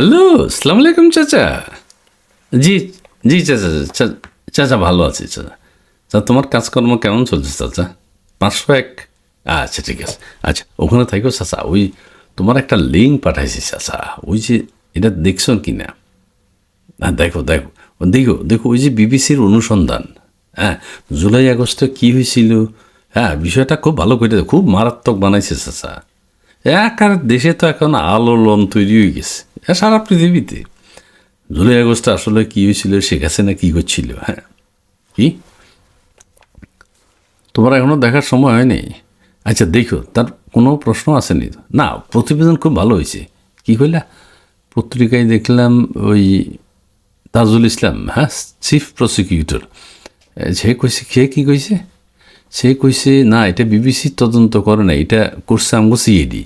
Hello সালাম আলাইকুম চাচা। জি জি চাচা, চা- চাচা ভালো আছি চাচা। তা তোমার কাজকর্ম কেমন চলছে চাচা? পাঁচশো এক? আচ্ছা ঠিক আছে। আচ্ছা ওখানে থাকো চাচা, ওই তোমার একটা লিঙ্ক পাঠাইছি চাচা, ওই যে এটা দেখছ কি না হ্যাঁ দেখো দেখো দেখো দেখো, ওই যে বিবিসির অনুসন্ধান হ্যাঁ জুলাই আগস্টে কী হয়েছিল? হ্যাঁ বিষয়টা খুব ভালো করে খুব মারাত্মক বানাইছে চাচা। একার দেশে তো এখন আলোড়ন তৈরি হয়ে গেছে। এ সারা পৃথিবীতে। জুলাই আগস্টে আসলে কী হয়েছিল, শেখ হাসিনা কী করছিল হ্যাঁ? কি? তোমার এখনও দেখার সময় হয়নি? আচ্ছা দেখো, তার কোনো প্রশ্ন আসেনি? না, প্রতিবেদন খুব ভালো হয়েছে। কী কইলা? পত্রিকায় দেখলাম ওই তাজুল ইসলাম হ্যাঁ চিফ প্রসিকিউটর। সে কইছে, কে কী কইছে? সে কইছে, না, এটা বিবিসি তদন্ত করে না এটা করছে আমগো সিএডি।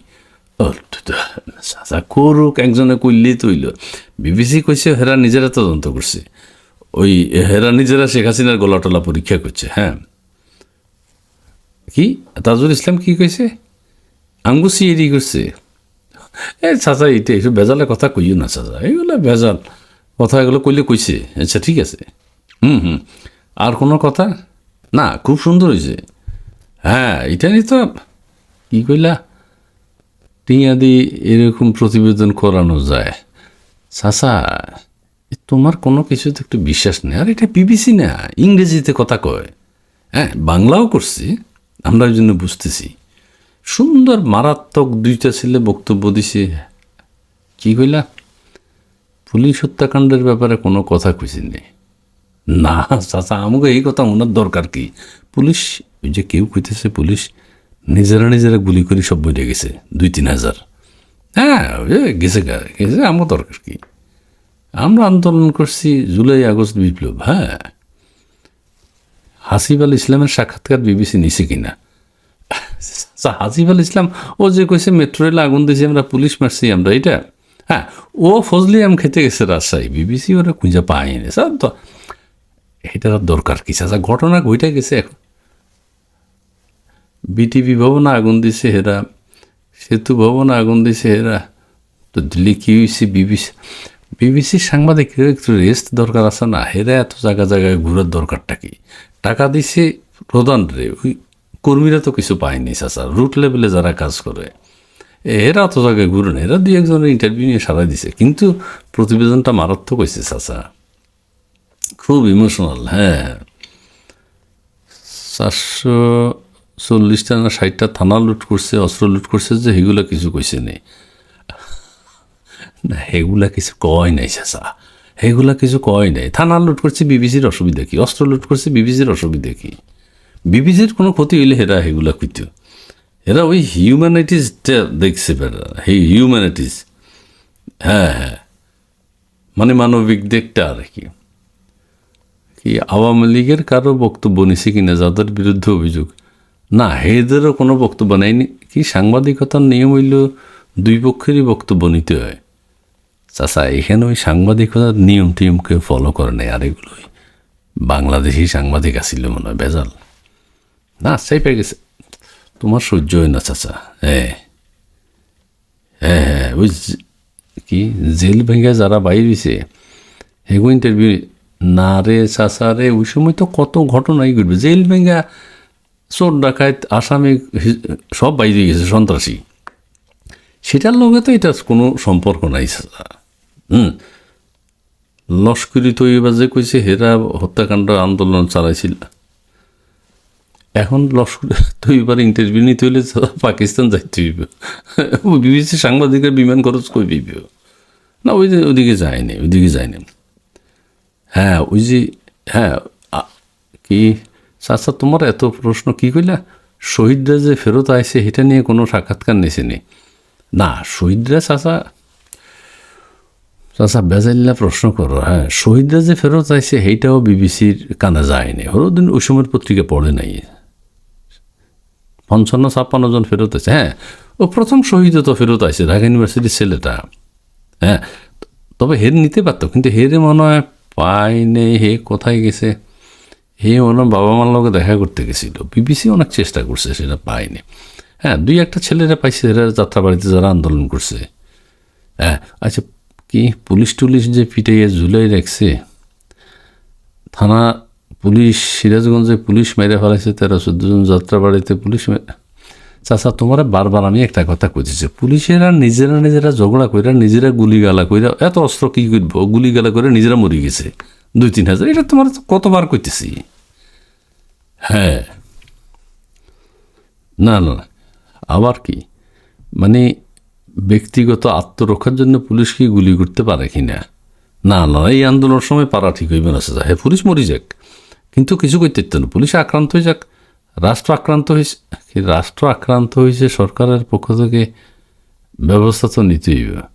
চাচা করুক একজনে কইলেই তৈল বিবিসি কইছে হেরা নিজেরা তদন্ত করছে ওই হেরা নিজেরা শেখ হাসিনার গলা টলা পরীক্ষা করছে হ্যাঁ কি? তাজুল ইসলাম কি কইছে আমগো সিএডি করছে এ, চাচা এটা এইসব বেজালের কথা কইও না, চাচা। এইগুলো বেজাল কথা এগুলো কইলে কইছে আচ্ছা ঠিক আছে। হুম হুম। আর কোনো কথা? না, খুব সুন্দর হয়েছে হ্যাঁ এটা নিয়ে তো কী কইলা? টিয়া এরকম প্রতিবেদন করানো যায়। চাচা তোমার কোনো কিছুতে একটু বিশ্বাস নেই। আর, এটা বিবিসি না, ইংরেজিতে কথা কয়। হ্যাঁ বাংলাও করছি আমরা জন্য বুঝতেছি। সুন্দর, মারাত্মক দুইটা ছেলে বক্তব্য দিছে। কি কইলা পুলিশ হত্যাকাণ্ডের ব্যাপারে কোনো কথা কইছি নেই না, চাচা, আমাকে এই কথা ওনার দরকার কি? পুলিশ, ওই যে কেউ কইতেছে পুলিশ নিজেরা নিজেরা গুলি করে সব বইলে গেছে দুই তিন হাজার। হ্যাঁ গেছে গেছে আমার দরকার কি? আমরা আন্দোলন করছি জুলাই আগস্ট বিপ্লব হ্যাঁ। হাসিব আল ইসলামের সাক্ষাৎকার বিবিসি নিছে কিনা? আচ্ছা, হাসিব আল ইসলাম ও যে কইছে মেট্রো রেলে আগুন দিয়েছি আমরা পুলিশ মারছি আমরা এটা হ্যাঁ ও ফজলি আম খেতে গেছে রাজশাহী বিবিসি ওরা খুঁজে পায়নি। স্যার তো আর দরকার কি? চাচা ঘটনা ঘইটা গেছে এখন। বিটিভি ভবনে আগুন দিছে হেরা, সেতু ভবনে আগুন দিছে হেরা। তো দিল্লি কি হয়েছে বিবিসি, বিবিসির সাংবাদিকের একটু রেস্ট দরকার আছে না? হেরা এত জায়গা জায়গায় ঘুরার দরকারটা কি? টাকা দিছে প্রধান রে, ওই কর্মীরা তো কিছু পায়নি চাচা রুট লেভেলে যারা কাজ করে। এরা অত জায়গায় ঘুরে না এরা দুই একজনের ইন্টারভিউ নিয়ে সারাই দিছে, কিন্তু প্রতিবেদনটা মারাত্মক হয়েছে চাচা। খুব ইমোশনাল হ্যাঁ। চারশো চল্লিশটা না ষাটটা থানা লুট করছে, অস্ত্র লুট করছে যে সেগুলো কিছু কইছে নেই না সেগুলা কিছু কয় নাই চাচা। সেগুলা কিছু কয় নাই। থানা লুট করছে বিবিসির অসুবিধা কি? অস্ত্র লুট করছে বিবিসির অসুবিধা কি? বিবিসির কোনো ক্ষতি হইলে হেরা সেগুলা কইত। এরা ওই হিউম্যানিটিসটা দেখছে বেড়া। এই হিউম্যানিটিস। হ্যাঁ হ্যাঁ। মানে মানবিক দিকটা আর কি। কি আওয়ামী লীগের কারও বক্তব্য নিছে কিনা, যাদের বিরুদ্ধে অভিযোগ? না এদেরও কোনো বক্তব্য নেয়নি। কি সাংবাদিকতার নিয়ম হইল দুই পক্ষেরই বক্তব্য নিতে হয়। চাচা, এখানে ওই সাংবাদিকতার নিয়ম টিয়মকে ফলো করে নেই, আর এগুলোই বাংলাদেশি সাংবাদিক আসিল মনে হয় বেজাল। না, সেই পেয়ে গেছে। তোমার সহ্য হয় না, চাচা। হ্যাঁ হ্যাঁ হ্যাঁ ওই কি, জেল ভেঙে যারা বাইর হয়েছে হেগো ইন্টারভিউ না রে, চাচা রে, ওই সময় তো কত ঘটনাই ঘটবে। জেল ভেঙা চোর ডাকাত, আসামি সব বাইরে গেছে, সন্ত্রাসী। সেটার লগে তো এটার কোনো সম্পর্ক নাই হুম। লস্করি তৈবা যে কইছে, হেরা হত্যাকাণ্ড আন্দোলন চালাইছিল। এখন লস্কর তৈবার ইন্টারভিউ নিতে হইলে পাকিস্তান যাইতে হইব। বিবিসি সাংবাদিকের বিমান খরচ কই পাইব? না, ওই যে ওদিকে যায়নি ওইদিকে যায়নি হ্যাঁ ওই যে হ্যাঁ কি? চাচা তোমার এত প্রশ্ন কি কইলা? শহীদরা যে ফেরত আইছে সেটা নিয়ে কোনো সাক্ষাৎকার নিছেনি। না শহীদরা চাচা চাচা বেজাইল্লা প্রশ্ন করো হ্যাঁ শহীদরা যে ফেরত আইছে সেইটাও বিবিসির কানে যায়নি। হরদিন ওই সময়ের পত্রিকা পড়ে নাই। পঞ্চান্ন, ছাপ্পান্ন জন ফেরত আছে হ্যাঁ ও প্রথম শহীদও তো ফেরত আছে ঢাকা ইউনিভার্সিটির ছেলেটা হ্যাঁ তবে হের নিতে পারতো কিন্তু হেরে মনে হয় পায়নি হে কোথায় গেছে। হে হয় বাবা মার লগে দেখা করতে গেছিল। বিবিসি অনেক চেষ্টা করছে, সেটা পায়নি। হ্যাঁ দুই একটা ছেলেরা পাইছে, এরা যাত্রাবাড়িতে যারা আন্দোলন করছে। হ্যাঁ আচ্ছা কি পুলিশ টুলিশ যে পিটাইয়ে ঝুলাই রাখছে? থানা পুলিশ, সিরাজগঞ্জে পুলিশ মেরে ফেলাইছে, তেরো চোদ্দ জন যাত্রা বাড়িতে পুলিশ চাচা, তোমার বারবার আমি একটা কথা কইতেছি, পুলিশেরা নিজেরা নিজেরা ঝগড়া কইরা নিজেরা গুলি গালা কইরা এত অস্ত্র কি করব গুলি গালা করে নিজেরা মরে গেছে। দুই তিন হাজার, এটা তোমার কতবার কইতেছি? হ্যাঁ। না না। আবার কি? মানে ব্যক্তিগত আত্মরক্ষার জন্য পুলিশ কি গুলি করতে পারে কি না? না না, এই আন্দোলনের সময় পারা ঠিক হইবে না চাচা হ্যাঁ পুলিশ মরি যাক। কিন্তু কিছু করতে না। পুলিশ আক্রান্ত হয়ে যাক। রাষ্ট্র আক্রান্ত হয়েছে। রাষ্ট্র আক্রান্ত হয়েছে সরকারের পক্ষ থেকে ব্যবস্থা তো নিতেই হবে।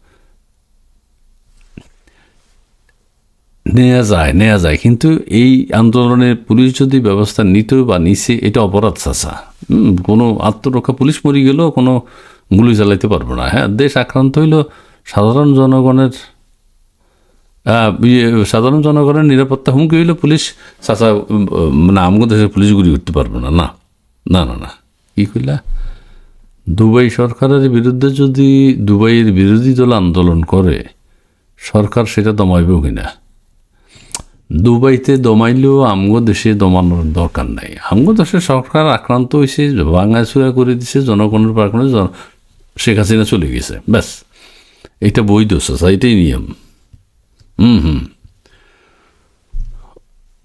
নেওয়া যায় নেওয়া যায়। কিন্তু এই আন্দোলনে পুলিশ যদি ব্যবস্থা নিত বা নিছে এটা অপরাধ চাচা। কোনো আত্মরক্ষা পুলিশ মরি গেলেও কোনো গুলি চালাইতে পারব না। হ্যাঁ দেশ আক্রান্ত হইল সাধারণ জনগণের ইয়ে, সাধারণ জনগণের নিরাপত্তা হুমকি হইলে পুলিশ চাচা মানে আমগো দেশের পুলিশ গুলি করতে পারব না। না না না না। কি কইলা? দুবাই সরকারের বিরুদ্ধে যদি দুবাইয়ের বিরোধী দল আন্দোলন করে সরকার সেটা দমাইবেও কিনা? দুবাইতে দমাইলেও আমগো দেশে দমানোর দরকার নাই। আমগো দেশের সরকার আক্রান্ত হয়েছে ভাঙাচুরা করে দিছে, জনগণের পারখানে জন- শেখ হাসিনা চলে গেছে। ব্যাস এটা বৈধ এটাই নিয়ম। হুম হুম।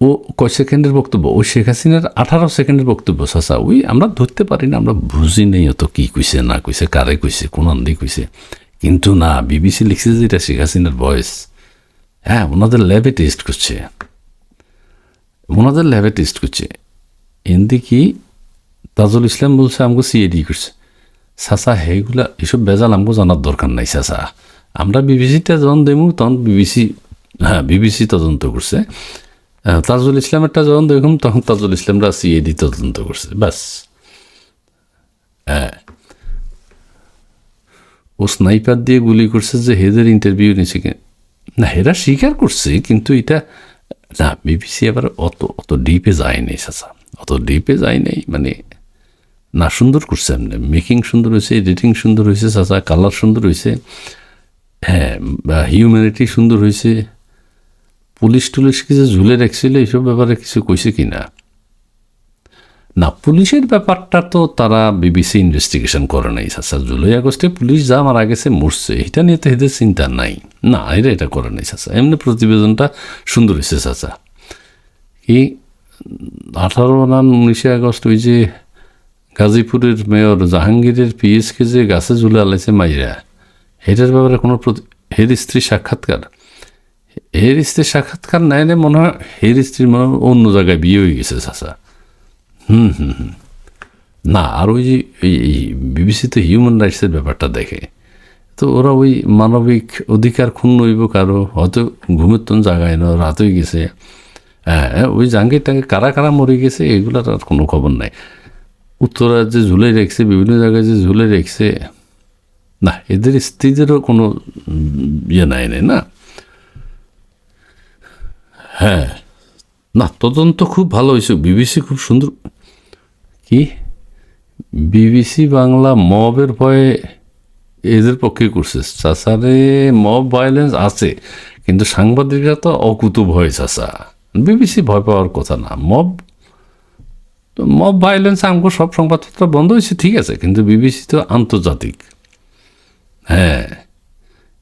ও কয় সেকেন্ডের বক্তব্য? ওই শেখ হাসিনার আঠারো সেকেন্ডের বক্তব্য চাচা ওই আমরা ধরতে পারি না, আমরা বুঝি নেই অত কী কইছে, না কইছে, কারে কইছে, কোন আন্দি কইছে। কিন্তু না, বিবিসি লিখছে যে এটা শেখ হাসিনার ভয়েস হ্যাঁ ওনাদের ল্যাবে টেস্ট করছে। ওনাদের ল্যাবে টেস্ট করছে। এমনি কি? তাজুল ইসলাম বলছে আমাকে সিএডি করছে। সাসা হেগুলা এসব বেজাল আমাকে জানার দরকার নাই সাসা। আমরা বিবিসিটা যখন দেবো তখন বিবিসি হ্যাঁ বিবিসি তদন্ত করছে। তাজুল ইসলামেরটা যখন দেখুন তখন তাজুল ইসলামরা সিএডি তদন্ত করছে, ব্যাস। হ্যাঁ। ও স্নাইপার দিয়ে গুলি করছে যে হেদের ইন্টারভিউ নিছে না, এরা স্বীকার করছে, কিন্তু এটা, না, বিবিসি আবার অত অত ডিপে যায় যায়নি চাচা অত ডিপে যায় নাই মানে না, সুন্দর করছে এমনি। মেকিং সুন্দর হয়েছে এডিটিং সুন্দর হয়েছে চাচা কালার সুন্দর হয়েছে। হ্যাঁ হিউম্যানিটি সুন্দর হয়েছে। পুলিশ টুলিশ কিছু ঝুলে রাখছিল, এইসব ব্যাপারে কিছু কইছে কি না না, পুলিশের ব্যাপারটা তো তারা বিবিসি ইনভেস্টিগেশন করে নাই চাচা জুলাই আগস্টে পুলিশ যা মারা গেছে মরছে, এটা নিয়ে তো এদের চিন্তা নাই। না, এরা এটা করে নাই চাচা এমনি প্রতিবেদনটা সুন্দর হয়েছে চাচা কি আঠারো না উনিশে আগস্ট ওই যে গাজীপুরের মেয়র জাহাঙ্গীরের পিএসকে যে গাছে ঝুলে আলাইছে মাইরা, হেটার ব্যাপারে কোনো হের স্ত্রী সাক্ষাৎকার? হের স্ত্রীর সাক্ষাৎকার রে, মনে হয় হের স্ত্রীর মনে অন্য জায়গায় বিয়ে হয়ে গেছে চাচা হুম হুম হুম। না, আর ওই যে এই বিবিসিতে হিউম্যান রাইটসের ব্যাপারটা দেখে। তো ওরা ওই মানবিক অধিকার ক্ষুণ্ণ হইব কারও, হয়তো ঘুমের তন জাগায় না রাত হয়ে গেছে। হ্যাঁ ওই জাঙ্গিরটাকে কারা কারা মরে গেছে এগুলার আর কোনো খবর নাই। উত্তরা যে ঝুলে রেখেছে, বিভিন্ন জায়গায় যে ঝুলে রেখেছে, না, এদের স্ত্রীদেরও কোনো ইয়ে নাই নাই না? হ্যাঁ না, তদন্ত খুব ভালো হয়েছে, বিবিসি খুব সুন্দর কি? বিবিসি বাংলা মবের ভয়ে এদের পক্ষে করছে। চাচারে মব ভায়োলেন্স আছে কিন্তু সাংবাদিকরা তো অকুত ভয় চাচা। বিবিসি ভয় পাওয়ার কথা না। মব তো মব ভায়োলেন্স আমগো সব সংবাদপত্র বন্ধ হয়েছে ঠিক আছে কিন্তু বিবিসি তো আন্তর্জাতিক। হ্যাঁ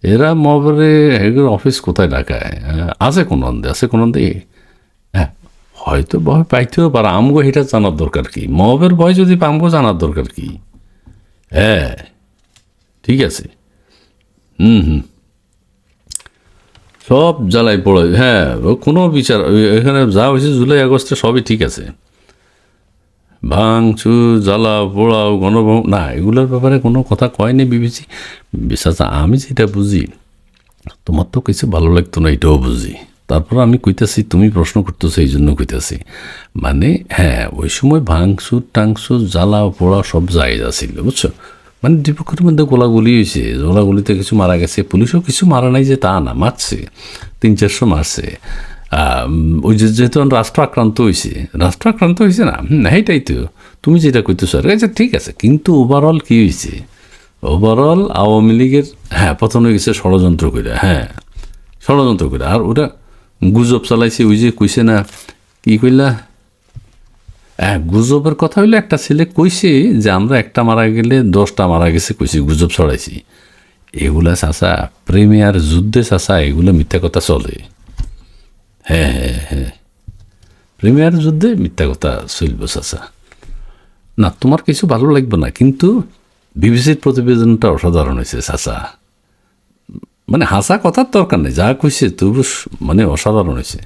এরা মবরে এগুলো অফিস কোথায় হ্যাঁ, আছে কোন অন্দে আছে কোন অন্দে হ্যাঁ। হয়তো ভয় পাইতেও পারে আমগো এটা জানার দরকার কি? মবের ভয় যদি আমগো জানার দরকার কি? হ্যাঁ ঠিক আছে। হুম হুম। সব জ্বালাই পড়ে হ্যাঁ কোনো বিচার, এখানে যা হয়েছে জুলাই আগস্টে সবই ঠিক আছে। ভাঙচুর, জ্বালা, পোড়াও গণভং না, এগুলোর ব্যাপারে কোনো কথা কয়নি বিবেচি বিশ্বাস, আমি যেটা বুঝি, তোমার তো কিছু ভালো লাগতো না, এটাও বুঝি। তারপর আমি কইতাছি তুমি প্রশ্ন করতেছো এই জন্য কইতাছি। মানে হ্যাঁ ওই সময় ভাঙচুর টাংসুর জ্বালা পোড়া সব জায়জ আছিল বুঝছ? মানে দুপক্ষের মধ্যে গোলাগুলি হয়েছে গোলাগুলিতে কিছু মারা গেছে পুলিশও কিছু মারা নাই যে তা না মারছে তিন চারশো মারছে ওই যে যেহেতু রাষ্ট্র আক্রান্ত হয়েছে রাষ্ট্র আক্রান্ত হয়েছে না? হুম, সেইটাই তো। তুমি যেটা কইতেছো আর আচ্ছা ঠিক আছে কিন্তু ওভারঅল কী হয়েছে ওভারঅল আওয়ামী লীগের হ্যাঁ প্রথমে গেছে ষড়যন্ত্র করে হ্যাঁ ষড়যন্ত্র করে আর ওরা গুজব চালাইছে, ওই যে কইছে না, কি কইলা? হ্যাঁ গুজবের কথা হইল একটা ছেলে কইছে যে, আমরা একটা মারা গেলে দশটা মারা গেছে, কইছি, গুজব ছড়াইছি। এগুলা চাচা প্রেমিয়ার যুদ্ধে চাচা, এগুলো মিথ্যা কথা চলে। হ্যাঁ হ্যাঁ হ্যাঁ। প্রেমিয়ার যুদ্ধে মিথ্যা কথা চলব চাচা। না, তোমার কিছু ভালো লাগবে না, কিন্তু বিবিসির প্রতিবেদনটা অসাধারণ হয়েছে চাচা। মানে হাসা কথার দরকার নেই, যা কইছে তবু মানে অসাধারণ হয়েছে।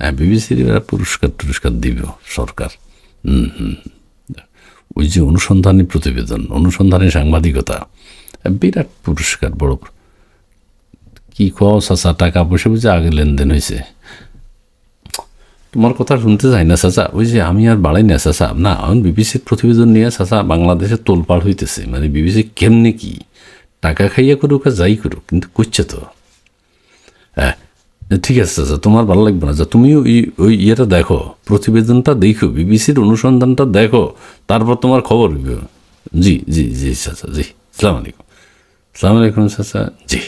হ্যাঁ বিবিসির পুরস্কার টুরস্কার দিব সরকার। হুম হুম ওই যে অনুসন্ধানী প্রতিবেদন, অনুসন্ধানী সাংবাদিকতা, বিরাট পুরস্কার, বড় কি কও টাকা পয়সা বুঝে আগে লেনদেন হয়েছে। তোমার কথা শুনতে চাই না, চাচা? ওই যে আমি আর বাড়াই না, চাচা। না, এখন বিবিসির প্রতিবেদন নিয়ে, চাচা, বাংলাদেশে তোলপাড় হইতেছে। মানে বিবিসি কেমনে কি? টাকা খাইয়া করুক আর যাই করুক, কিন্তু করছে তো। হ্যাঁ ঠিক আছে, চাচা, তোমার ভালো লাগবে না। যা তুমি ওই ইয়েটা দেখো, প্রতিবেদনটা দেখো, বিবিসির অনুসন্ধানটা দেখো, তারপর তোমার খবর জি জি জি, চাচা, জি, সালাম আলাইকুম। সালাম আলাইকুম, চাচা, জি।